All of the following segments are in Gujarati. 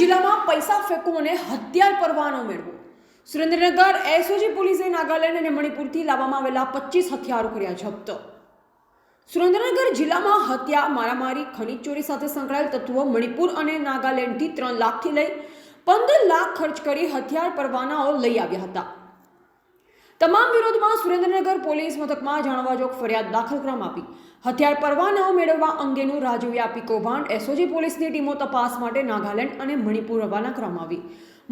જિલ્લામાં પૈસા ફેંકવું અને હથિયાર પરવાનો મેળવો. સુરેન્દ્રનગર, એસઓજી પોલીસે નાગાલેન્ડ અને મણિપુરથી લાવવામાં આવેલા પચીસ હથિયારો કર્યા જપ્ત. સુરેન્દ્રનગર જિલ્લામાં હત્યા, મારામારી, ખનીજ ચોરી સાથે સંકળાયેલ તત્વો મણિપુર અને નાગાલેન્ડથી ત્રણ લાખથી લઈ પંદર લાખ ખર્ચ કરી હથિયાર પરવાનાઓ લઈ આવ્યા હતા. તમામ વિરોધમાં સુરેન્દ્રનગર પોલીસ મથકમાં જાણવાજોગ ફરિયાદ દાખલ કરવામાં આવી. હથિયાર પરવાનાઓ મેળવવા અંગેનું રાજ્યવ્યાપી કૌભાંડ એસઓજી પોલીસની ટીમો તપાસ માટે નાગાલેન્ડ અને મણિપુર રવાના કરવામાં આવી.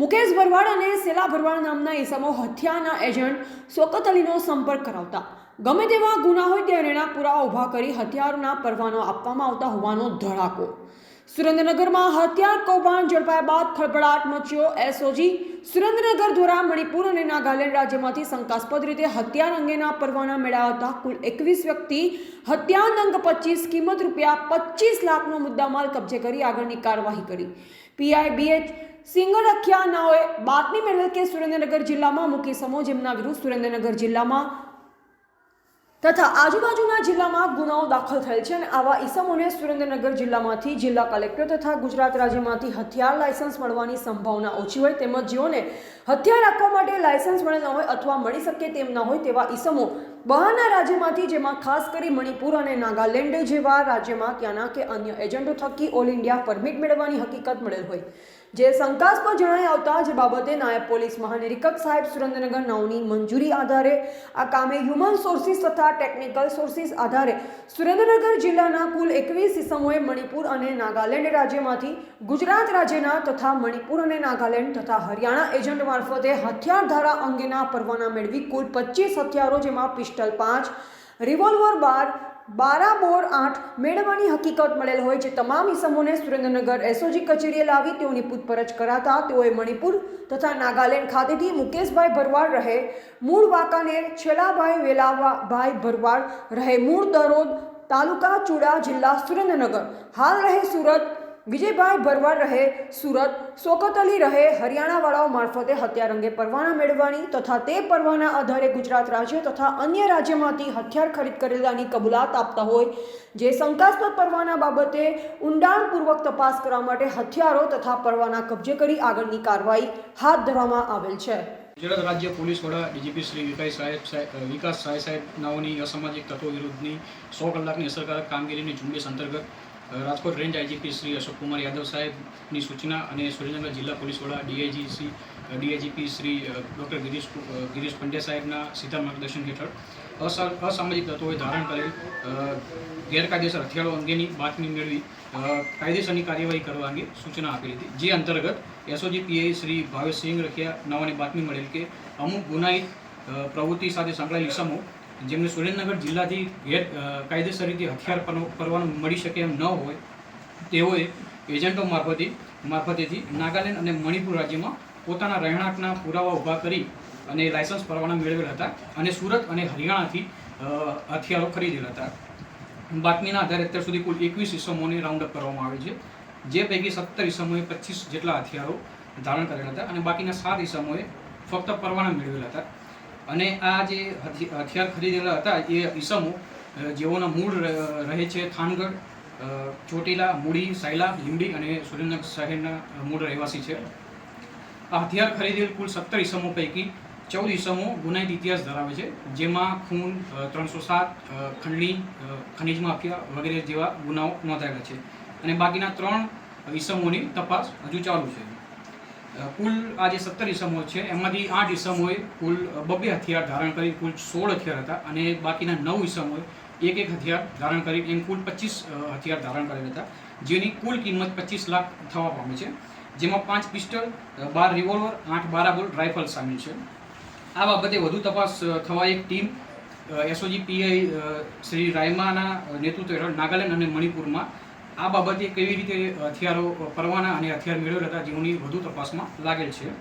મુકેશ ભરવાડ અને સેલા ભરવાડ નામના ઈસમો હથિયારના એજન્ટ સોકત અલીનો સંપર્ક કરાવતા. ગમે તેવા ગુના હોય તેના પુરાવા ઊભા કરી હથિયારોના પરવાનો આપવામાં આવતા હોવાનો ધડાકો. સુરેન્દ્રનગરમાં હથિયાર કૌભાંડ ઝડપાયા બાદ ખળભળાટ મચ્યો એસઓજી સુરેન્દ્રનગર દ્વારા મણિપુર અને નાગાલેન્ડ રાજ્યમાંથી શંકાસ્પદ રીતે હથિયાર અંગેના પરવાના મેળવ્યા હતા. કુલ એકવીસ વ્યક્તિ હત્યા અંગ પચીસ, કિંમત રૂપિયા પચીસ લાખનો મુદ્દામાલ કબજે કરી આગળની કાર્યવાહી કરી. પીઆઈ બીએચ સિંગરખિયા નાઓએ બાતમી મેળવેલ કે સુરેન્દ્રનગર જિલ્લામાં મુકી સમો જેમના વિરુદ્ધ સુરેન્દ્રનગર જિલ્લામાં તથા આજુબાજુના જિલ્લામાં ગુનાઓ દાખલ થયેલ છે અને આવા ઈસમોને સુરેન્દ્રનગર જિલ્લામાંથી જિલ્લા કલેક્ટર તથા ગુજરાત રાજ્યમાંથી હથિયાર લાયસન્સ મળવાની સંભાવના ઓછી હોય તેમજ જેઓને હથિયાર રાખવા માટે લાયસન્સ મળેલ ન હોય અથવા મળી શકે તેમ ન હોય તેવા ઈસમો બહારના રાજ્યમાંથી, જેમાં ખાસ કરી મણિપુર અને નાગાલેન્ડ જેવા રાજ્યમાં ત્યાંના કે અન્ય એજન્ટો થકી ઓલ ઇન્ડિયા પરમિટ મેળવવાની હકીકત મળેલ હોય. જે શંકાસ્પદ જણાઈ આવતા જે બાબતે નાયબ પોલીસ મહાનિરીક્ષક સાહેબ સુરેન્દ્રનગર નવની મંજૂરી આધારે આ કામે હ્યુમન સોર્સિસ તથા ટેકનિકલ સોર્સિસ આધારે સુરેન્દ્રનગર જિલ્લાના કુલ એકવીસ ઇસમોએ મણિપુર અને નાગાલેન્ડ રાજ્યમાંથી ગુજરાત રાજ્યના તથા મણિપુર અને નાગાલેન્ડ તથા હરિયાણા એજન્ટ મારફતે હથિયાર ધારા અંગેના પરવાના મેળવી કુલ પચીસ હથિયારો જેમાં પિસ્ટલ પાંચ રિવોલ્વર બાર બારા બોર આઠ મેળવવાની હકીકત મળેલ હોય છે. તમામ ઇસમોને સુરેન્દ્રનગર એસઓજી કચેરીએ લાવી તેઓની પૂછપરછ કરાતા તેઓએ મણિપુર તથા નાગાલેન્ડ ખાતેથી મુકેશભાઈ ભરવાડ રહે. મૂળ વાંકાનેર છેલાભાઈ વેલાભાઈ ભરવાડ રહે. મૂળ દરોદ તાલુકા ચુડા જિલ્લા સુરેન્દ્રનગર. હાલ રહે સુરત વિજયભાઈ ભરવાડ રહે સુરત શોકત અલી રહે હરિયાણાવાળાઓ મારફતે હત્યાર અંગે પરવાના મેળવવાની તથા તે પરવાના આધારે ગુજરાત રાજ્ય તથા અન્ય રાજ્યમાંથી હથિયાર ખરીદ કરેલાની કબૂલાત આપતા હોય, જે શંકાસ્પદ પરવાના બાબતે ઊંડાણપૂર્વક તપાસ કરવા માટે હથિયારો તથા પરવાના કબજે કરી આગળની કાર્યવાહી હાથ ધરવામાં આવેલ છે. ગુજરાત રાજ્ય પોલીસ વડા ડીજીપી શ્રી વિકાસ સાહેબ સાહેબ વિકાસ સાય સાહેબ નાઓની અસામાજિક તત્વો વિરુદ્ધની સો કલાકની અસરકારક કામગીરીની ઝુંબેશ અંતર્ગત રાજકોટ રેન્જ આઈજીપી શ્રી અશોક કુમાર યાદવ સાહેબની સૂચના અને સુરેન્દ્રનગર જિલ્લા પોલીસ વડા DIG Shri DIGP Shri doctor Girish Girish Pandya સાહેબના સીધા માર્ગદર્શન હેઠળ અસા, અસામાજિક તત્વોએ ધારણ કરેલ ગેરકાયદેસર હથિયારો અંગેની બાતમી મેળવી કાયદેસરની કાર્યવાહી કરવા અંગે સૂચના આપેલી હતી. જે અંતર્ગત એસઓજી પીઆઈ શ્રી ભાવેશ સિંહ રખિયા નાવાની બાતમી મળેલ કે અમુક ગુનાહિત પ્રવૃત્તિ સાથે સંકળાયેલ ઇસમો જેમને સુરેન્દ્રનગર જિલ્લાથી ગેર કાયદેસર રીતે હથિયાર પરવાનું મળી શકે એમ ન હોય, તેઓએ એજન્ટો મારફતે, મારફતેથી નાગાલેન્ડ અને મણિપુર રાજ્યમાં પોતાના રહેણાંકના પુરાવા ઊભા કરી અને લાયસન્સ પરવાના મેળવેલ હતા અને સુરત અને હરિયાણાથી હથિયારો ખરીદેલા હતા. બાતમીના આધારે અત્યાર સુધી કુલ એકવીસ ઇસમોને રાઉન્ડઅપ કરવામાં આવે છે, જે પૈકી સત્તર ઇસમોએ પચીસ જેટલા હથિયારો ધારણ કરેલા હતા અને બાકીના સાત ઇસમોએ ફક્ત પરવાના મેળવેલા હતા. અને આ જે હથિયાર ખરીદેલા હતા, એ ઈસમો જેઓના મૂળ રહે છે થાનગઢ ચોટીલા, મૂડી, સાયલા, લીંબડી અને સુરેન્દ્રનગર શહેરના મૂળ રહેવાસી છે. આ હથિયાર ખરીદેલ કુલ સત્તર ઈસમો પૈકી ચૌદ ઈસમો ગુનાહિત ઇતિહાસ ધરાવે છે, જેમાં ખૂન ત્રણસો સાત ખંડણી ખનીજ માફિયા વગેરે જેવા ગુનાઓ નોંધાયેલા છે. અને બાકીના ત્રણ ઈસમોની તપાસ હજુ ચાલુ છે. કુલ આ જે સત્તર ઈસમો છે. એમાંથી આઠ ઇસમોએ કુલ બબ્બે હથિયાર ધારણ કરી, કુલ સોળ હથિયાર હતા અને બાકીના નવ ઇસમોએ એક એક હથિયાર ધારણ કરી એમ કુલ પચીસ હથિયાર ધારણ કરેલા હતા, જેની કુલ કિંમત પચીસ લાખ થવા પામે છે. જેમાં પાંચ પિસ્ટલ બાર રિવોલ્વર, આઠ બારાબોલ રાઇફલ સામેલ છે. આ બાબતે વધુ તપાસ થવા એક ટીમ એસઓજી પીઆઈ શ્રી રાયમાના નેતૃત્વ હેઠળ નાગાલેન્ડ અને મણિપુરમાં આ બાબતે કેવી રીતે હથિયારો પરવાના અને હથિયાર મેળવેલ હતા જેઓની વધુ તપાસમાં લાગેલ છે.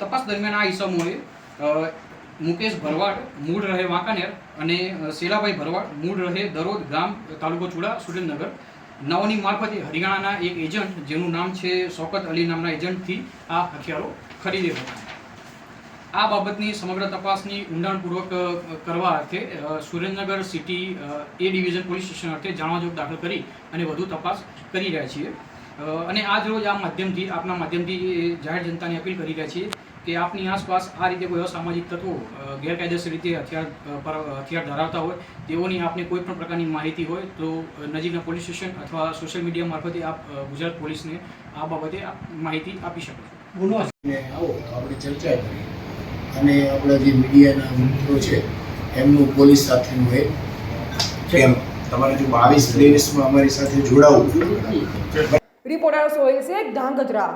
તપાસ દરમિયાન આ ઈસમોએ મુકેશ ભરવાડ, મૂળ રહે વાંકાનેર અને શેલાભાઈ ભરવાડ, મૂળ રહે દરોદ ગામ, તાલુકો ચુડા, સુરેન્દ્રનગર. નવની મારફતે હરિયાણાના એક એજન્ટ, જેનું નામ છે શોકત અલી નામના એજન્ટથી આ હથિયારો ખરીદ્યા હતા આ બાબતની સમગ્ર તપાસની ઊંડાણપૂર્વક કરવા અર્થે Surendranagar city A division police station અર્થે જાણવાજોગ દાખલ કરી અને વધુ તપાસ કરી રહ્યા છીએ. અને આજ રોજ આ માધ્યમથી આપના માધ્યમથી જાહેર જનતાને અપીલ કરી રહ્યા છીએ કે આપની આસપાસ આ રીતે કોઈ અસામાજિક તત્વો ગેરકાયદેસર રીતે હથિયાર પર હથિયાર ધરાવતા હોય તેઓની આપને કોઈ પણ પ્રકારની માહિતી હોય તો નજીકના પોલીસ સ્ટેશન અથવા સોશિયલ મીડિયા મારફતે આપ ગુજરાત પોલીસને આ બાબતે માહિતી આપી શકો છો. ગુનો આવો આપણે ચર્ચા કરીએ. અને આપણા જે મીડિયાના મિત્રો છે એમનું પોલીસ સાથેનું એ. કેમ તમારે જો બાવીસ ત્રેવીસમાં અમારી સાથે જોડાવું. રિપોર્ટર સોહેલ શેખ ધાંગધ્રા.